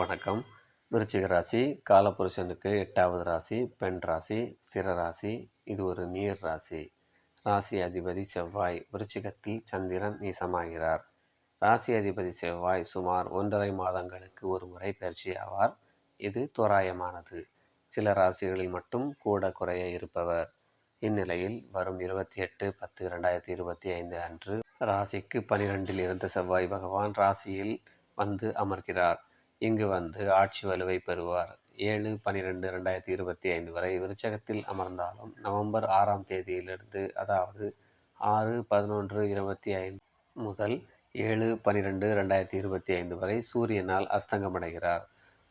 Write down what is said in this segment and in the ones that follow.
வணக்கம். விருச்சிக ராசி காலபுருஷனுக்கு எட்டாவது ராசி பெண் ராசி சிறராசி இது ஒரு நீர் ராசி. ராசி அதிபதி செவ்வாய் விருச்சிகத்தில் சந்திரன் நீசமாகிறார். ராசி அதிபதி செவ்வாய் சுமார் ஒன்றரை மாதங்களுக்கு ஒரு முறை பயிற்சி ஆவார். இது தோராயமானது. சில ராசிகளில் மட்டும் கூட குறைய இருப்பவர். இந்நிலையில் வரும் இருபத்தி எட்டு பத்து ரெண்டாயிரத்தி இருபத்தி ஐந்து அன்று ராசிக்கு பனிரெண்டில் இருந்த செவ்வாய் பகவான் ராசியில் வந்து அமர்கிறார். இங்கு வந்து ஆட்சி வலுவை பெறுவார். ஏழு பனிரெண்டு ரெண்டாயிரத்தி இருபத்தி ஐந்து வரை விருச்சகத்தில் அமர்ந்தாலும் நவம்பர் ஆறாம் தேதியிலிருந்து அதாவது ஆறு பதினொன்று இருபத்தி ஐந்து முதல் ஏழு பனிரெண்டு ரெண்டாயிரத்தி இருபத்தி ஐந்து வரை சூரியனால் அஸ்தங்கமடைகிறார்.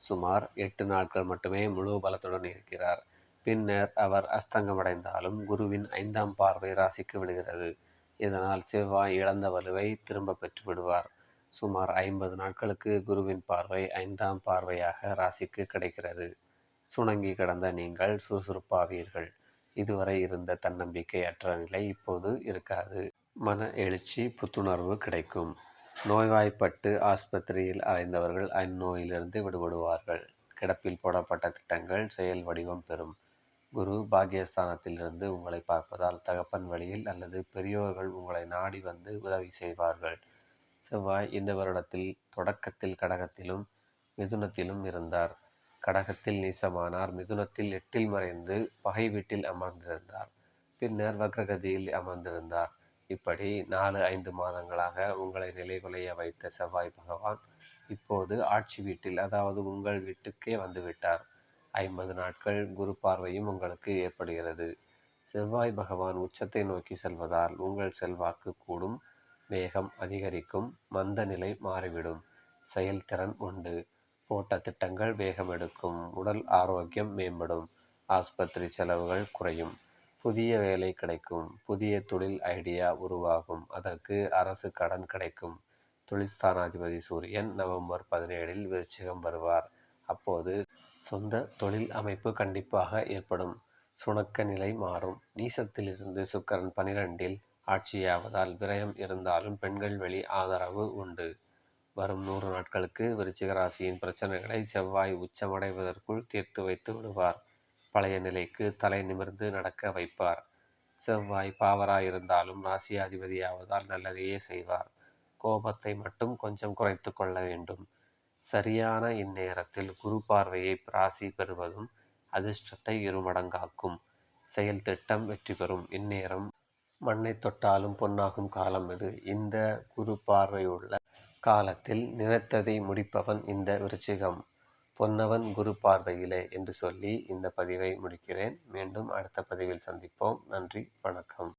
சுமார் எட்டு நாட்கள் மட்டுமே முழு பலத்துடன் இருக்கிறார். பின்னர் அவர் அஸ்தங்கமடைந்தாலும் குருவின் ஐந்தாம் பார்வை ராசிக்கு விழுகிறது. இதனால் செவ்வாய் இழந்த வலுவை திரும்ப பெற்று விடுவார் சுமார் ஐம்பது நாட்களுக்கு குருவின் பார்வை ஐந்தாம் பார்வையாக ராசிக்கு கிடைக்கிறது. சுணங்கி கிடந்த நீங்கள் சுறுசுறுப்பாவீர்கள். இதுவரை இருந்த தன்னம்பிக்கை அற்ற நிலை இப்போது இருக்காது. மன எழுச்சி புத்துணர்வு கிடைக்கும். நோய்வாய்ப்பட்டு ஆஸ்பத்திரியில் அலைந்தவர்கள் அந்நோயிலிருந்து விடுபடுவார்கள். கிடப்பில் போடப்பட்ட திட்டங்கள் செயல் வடிவம் பெறும். குரு பாக்கியஸ்தானத்திலிருந்து உங்களை பார்ப்பதால் தகப்பன் வழியில் அல்லது பெரியோர்கள் உங்களை நாடி வந்து உதவி செய்வார்கள். செவ்வாய் இந்த வருடத்தில் தொடக்கத்தில் கடகத்திலும் மிதுனத்திலும் இருந்தார். கடகத்தில் நீசமானார். மிதுனத்தில் எட்டில் மறைந்து பகை வீட்டில் அமர்ந்திருந்தார். பின்னர் வக்ரகதியில் அமர்ந்திருந்தார். இப்படி நாலு ஐந்து மாதங்களாக உங்களை நிலைகுலைய வைத்த செவ்வாய் பகவான் இப்போது ஆட்சி வீட்டில் அதாவது உங்கள் வீட்டுக்கே வந்துவிட்டார். ஐம்பது நாட்கள் குரு பார்வையும் உங்களுக்கு ஏற்படுகிறது. செவ்வாய் பகவான் உச்சத்தை நோக்கி செல்வதால் உங்கள் செல்வாக்கு கூடும். வேகம் அதிகரிக்கும் மந்த நிலை மாறிவிடும். செயல்திறன் உண்டு. போட்ட திட்டங்கள் வேகம் எடுக்கும். உடல் ஆரோக்கியம் மேம்படும். ஆஸ்பத்திரி செலவுகள் குறையும். புதிய வேலை கிடைக்கும். புதிய தொழில் ஐடியா உருவாகும். அதற்கு அரசு கடன் கிடைக்கும். தொழில்ஸ்தானாதிபதி சூரியன் நவம்பர் பதினேழில் விருச்சிகம் வருவார். அப்போது சொந்த தொழில் அமைப்பு கண்டிப்பாக ஏற்படும். சுணக்க நிலை மாறும். நீசத்திலிருந்து சுக்கரன் பனிரெண்டில் ஆட்சியாவதால் விரயம் இருந்தாலும் பெண்கள் வெளி ஆதரவு உண்டு. வரும் நூறு நாட்களுக்கு விருச்சிக ராசியின் பிரச்சனைகளை செவ்வாய் உச்சமடைவதற்குள் தீர்த்து வைத்து விடுவார். பழைய நிலைக்கு தலை நிமிர்ந்து நடக்க வைப்பார். செவ்வாய் பாவராயிருந்தாலும் ராசியாதிபதியாவதால் நல்லதையே செய்வார். கோபத்தை மட்டும் கொஞ்சம் குறைத்து கொள்ள வேண்டும். சரியான இந்நேரத்தில் குரு பார்வையை ராசி பெறுவதும் அதிர்ஷ்டத்தை இருமடங்காக்கும். செயல் திட்டம் வெற்றி பெறும். இந்நேரம் மண்ணை தொட்டாலும் பொன்னாகும் காலம் இது. இந்த குரு பார்வையுள்ள காலத்தில் நினைத்ததை முடிப்பவன் இந்த விருச்சிகம். பொன்னவன் குரு பார்வையிலே என்று சொல்லி இந்த பதிவை முடிக்கிறேன். மீண்டும் அடுத்த பதிவில் சந்திப்போம். நன்றி வணக்கம்.